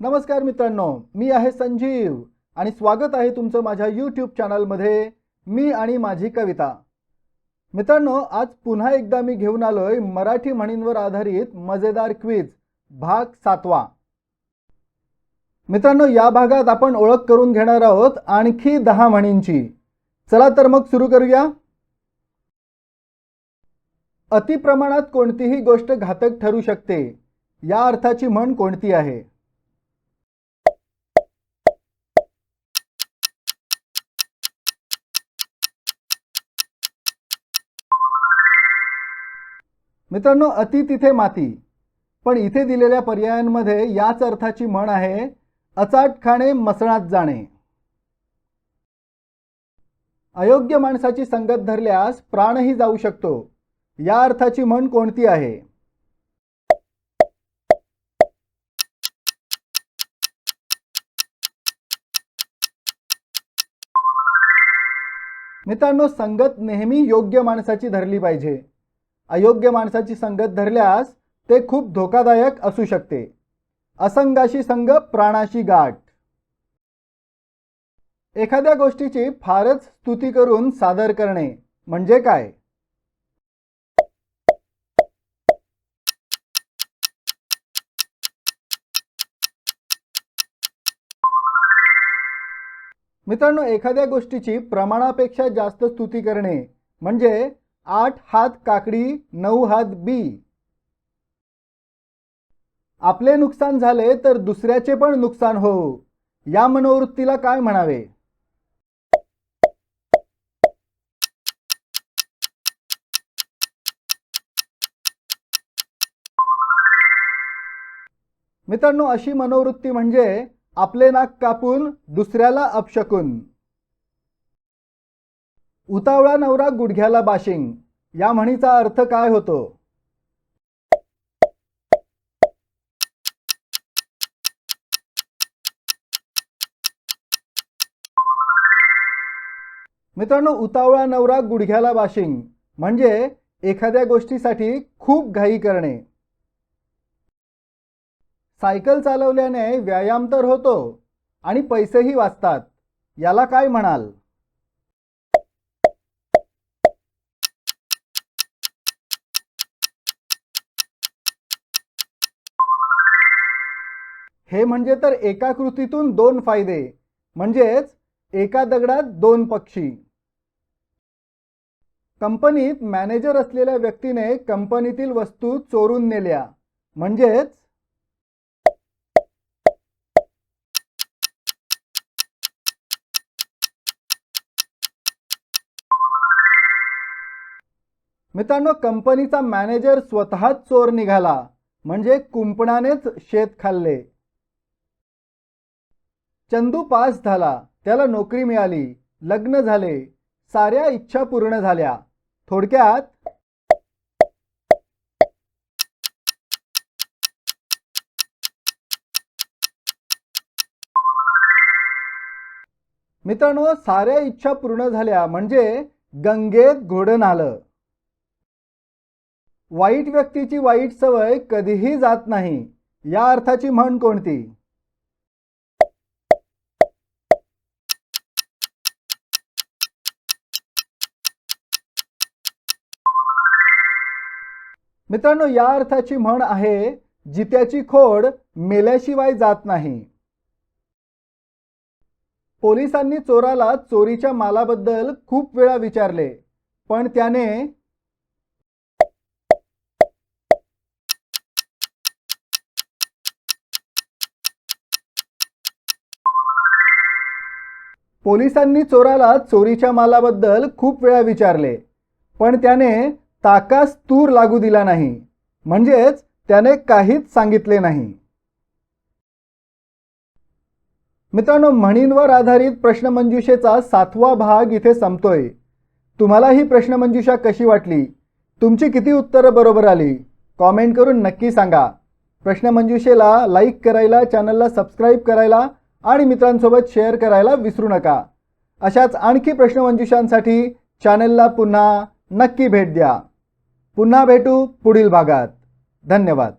नमस्कार मित्रांनो मी आहे संजीव आणि स्वागत आहे तुमचं माझ्या यूट्यूब चॅनलमध्ये मी आणि माझी कविता. मित्रांनो आज पुन्हा एकदा मी घेऊन आलोय मराठी म्हणींवर आधारित मजेदार क्विज भाग सातवा. मित्रांनो या भागात आपण ओळख करून घेणार आहोत आणखी दहा म्हणींची. चला तर मग सुरू करूया. अतिप्रमाणात कोणतीही गोष्ट घातक ठरू शकते. या अर्थाची म्हण कोणती आहे? मित्रांनो अति तिथे माती. पण इथे दिलेल्या पर्यायांमध्ये याच अर्थाची म्हण आहे अचाट खाणे मसणात जाणे. अयोग्य माणसाची संगत धरल्यास प्राणही जाऊ शकतो. या अर्थाची म्हण कोणती आहे? मित्रांनो संगत नेहमी योग्य माणसाची धरली पाहिजे. अयोग्य माणसाची संगत धरल्यास ते खूप धोकादायक असू शकते. असंगाशी संग प्राणाशी गाठ. एखाद्या गोष्टीची फारच स्तुती करून सादर करणे म्हणजे काय? मित्रांनो एखाद्या गोष्टीची प्रमाणापेक्षा जास्त स्तुती करणे म्हणजे आठ हात काकडी नऊ हात बी. आपले नुकसान झाले तर दुसऱ्याचे पण नुकसान हो. या मनोवृत्तीला काय म्हणावे? मित्रांनो अशी मनोवृत्ती म्हणजे आपले नाक कापून दुसऱ्याला अपशकून. उतावळा नवरा गुडघ्याला बाशिंग. या म्हणीचा अर्थ काय होतो? मित्रांनो उतावळा नवरा गुडघ्याला बाशिंग म्हणजे एखाद्या गोष्टीसाठी खूप घाई करणे. सायकल चालवल्याने व्यायाम तर होतो आणि पैसेही वाचतात याला काय म्हणाल? हे म्हणजे तर एका कृतीतून दोन फायदे. म्हणजेच एका दगडात दोन पक्षी. कंपनीत मॅनेजर असलेल्या व्यक्तीने कंपनीतील वस्तू चोरून नेल्या. म्हणजेच मित्रांनो कंपनीचा मॅनेजर स्वतःच चोर निघाला. म्हणजे कुंपणानेच शेत खाल्ले. चंदू पास झाला. त्याला नोकरी मिळाली. लग्न झाले. साऱ्या इच्छा पूर्ण झाल्या. थोडक्यात मित्रांनो साऱ्या इच्छा पूर्ण झाल्या म्हणजे गंगेत घोडण आलं वाईट व्यक्तीची वाईट सवय कधीही जात नाही. या अर्थाची म्हण कोणती? मित्रांनो या अर्थाची म्हण आहे जित्याची खोड मेल्याशिवाय जात नाही. पोलिसांनी चोराला चोरीच्या मालाबद्दल खूप वेळा विचारले पण त्याने पोलिसांनी चोराला चोरीच्या मालाबद्दल खूप वेळा विचारले पण त्याने ताकास तूर लागू दिला नाही. म्हणजेच त्याने काहीच सांगितले नाही. मित्रांनो म्हणींवर आधारित प्रश्नमंजुषेचा सातवा भाग इथे संपतोय. तुम्हाला ही प्रश्नमंजुषा कशी वाटली? तुमची किती उत्तरं बरोबर आली? कॉमेंट करून नक्की सांगा. प्रश्नमंजुषेला लाईक करायला चॅनलला सबस्क्राईब करायला आणि मित्रांसोबत शेअर करायला विसरू नका. अशाच आणखी प्रश्नमंजुषांसाठी चॅनलला पुन्हा नक्की भेट द्या. पुन्हा भेटू पुढील भागात. धन्यवाद.